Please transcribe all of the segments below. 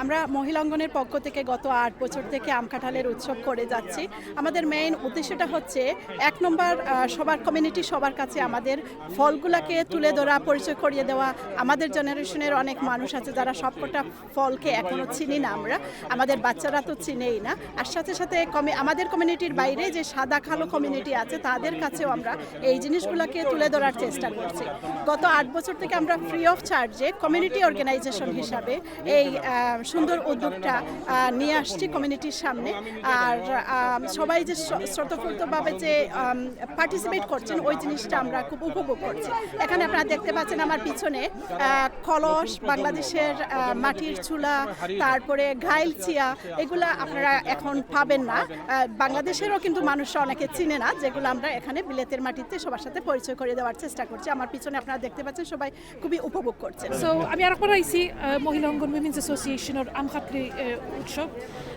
আমরা মহিলাঙ্গনের পক্ষ থেকে গত আট বছর থেকে আম কাঁঠালের উৎসব করে যাচ্ছি। আমাদের মেইন উদ্দেশ্যটা হচ্ছে এক নম্বর সবার কমিউনিটি সবার কাছে আমাদের ফলগুলাকে তুলে ধরা, পরিচয় করিয়ে দেওয়া। আমাদের জেনারেশনের অনেক মানুষ আছে যারা সবকটা ফলকে এখনও চিনি না আমরা। আমাদের বাচ্চারা তো চিনেই না। আর সাথে সাথে কমি- আমাদের কমিউনিটির বাইরে যে সাদা কালো কমিউনিটি আছে, তাদের কাছেও আমরা এই জিনিসগুলোকে তুলে ধরার চেষ্টা করছি। গত আট বছর থেকে আমরা ফ্রি অফ চার্জে কমিউনিটি অর্গানাইজেশন হিসাবে এই সুন্দর উদ্যোগটা নিয়ে আসছি কমিউনিটির সামনে। আর সবাই যে স্বতঃস্ফূর্তভাবে যে পার্টিসিপেট করছেন, ওই জিনিসটা আমরা খুব উপভোগ করছি। এখানে আপনারা দেখতে পাচ্ছেন আমার পিছনে কলস, বাংলাদেশের মাটির চুলা, তারপরে ঘাইল চিয়া, এগুলা আপনারা এখন পাবেন না। বাংলাদেশেরও কিন্তু মানুষরা অনেকে চিনে না, যেগুলো আমরা এখানে বিলেতের মাটিতে সবার সাথে পরিচয় করে দেওয়ার চেষ্টা করছি। আমার পিছনে আপনারা দেখতে পাচ্ছেন সবাই খুবই উপভোগ করছেন। সো আমি আরেকবার আইসি মহিলা অঙ্গন উইমেন্স অ্যাসোসিয়েশন ওর আমখাতরি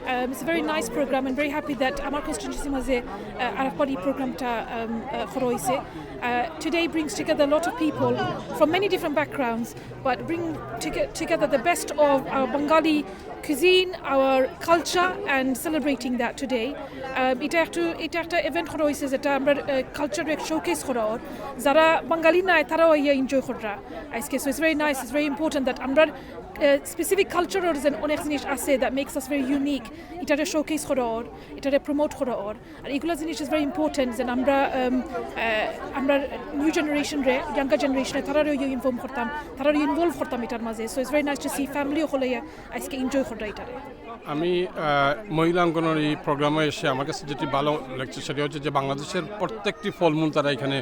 উৎসব it's a very nice programme and very happy that আমার কনস্টিটিউন্সি মাঝে আরেকবার এই প্রোগ্রামটা করা হয়েছে today brings together a lot of people from many different backgrounds but bring toge- together the best of our Bengali cuisine, our culture and celebrating that today. Um, এটা একটা এটা একটা ইভেন্ট করা হয়েছে যেটা আমরা কালচার শোকেস করা ওর যারা বাঙালি নাই তারাও ইয়ে এনজয় করা আজকে so it's very nice it's very important that আমরা স্পেসিফিক কালচারের যে অনেক জিনিস আছে that makes us very unique এটারে শোকেস করা ওর, এটারে প্রমোট করা ওর। আর এগুলো জিনিস ইজ ভেরি ইম্পর্টেন্ট যে আমরা আমরা নিউ জেনারেশন রে ইয়াঙ্গার জেনারেশনে তারারও ইনফর্ম করতাম তারারও ইনভলভ করতাম এটার মাঝে। So it's very nice to see ফ্যামিলিও হলে আজকে এনজয় করা এটারে। আমি মহিলা অঙ্গনের এই প্রোগ্রামে এসে আমার কাছে যেটি ভালো লাগছে সেটি হচ্ছে যে বাংলাদেশের প্রত্যেকটি ফলমূল তারা এখানে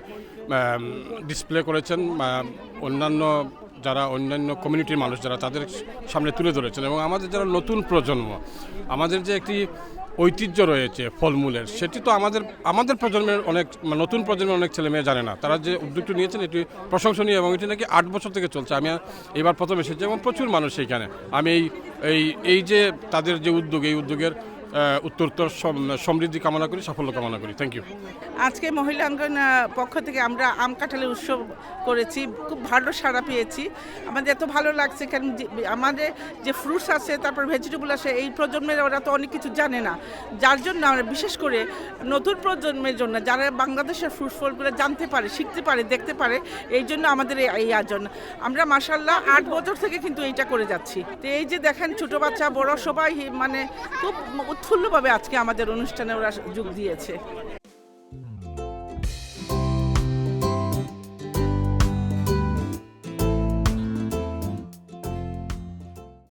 ডিসপ্লে করেছেন অন্যান্য যারা অন্যান্য কমিউনিটির মানুষ যারা তাদের সামনে তুলে ধরেছেন এবং আমাদের যারা নতুন প্রজন্ম, আমাদের যে একটি ঐতিহ্য রয়েছে ফলমূলের, সেটি তো আমাদের আমাদের প্রজন্মের অনেক মানে নতুন প্রজন্মের অনেক ছেলে মেয়ে জানে না। তারা যে উদ্যোগটি নিয়েছেন এটি প্রশংসনীয় এবং এটি নাকি আট বছর থেকে চলছে। আমি এবার প্রথম এসেছি এবং প্রচুর মানুষ সেইখানে আমি এই এই এই যে তাদের যে উদ্যোগ, এই উদ্যোগের উত্তরোত্তর সম- সমৃদ্ধি কামনা করি সাফল্য কামনা করি। থ্যাংক ইউ আজকে মহিলাঙ্গন আহ, পক্ষ থেকে আমরা আম কাঁঠালের উৎসব করেছি খুব ভালো সাড়া পেয়েছি। আমাদের এত ভালো লাগছে কারণ আমাদের যে ফ্রুটস আছে তারপর ভেজিটেবল আছে এই প্রজন্মের ওরা তো অনেক কিছু জানে না। যার জন্য আমরা বিশেষ করে নতুন প্রজন্মের জন্য যারা বাংলাদেশের ফ্রুট ফলগুলো জানতে পারে শিখতে পারে দেখতে পারে এই জন্য আমাদের এই- এই আয়োজন। আমরা মাসাল্লাহ আট বছর থেকে কিন্তু এইটা করে যাচ্ছি। তো এই যে দেখেন ছোটো বাচ্চা বড় সবাই মানে খুব উৎফুল্লভাবে আজকে আমাদের অনুষ্ঠানে ওরা যোগ দিয়েছে।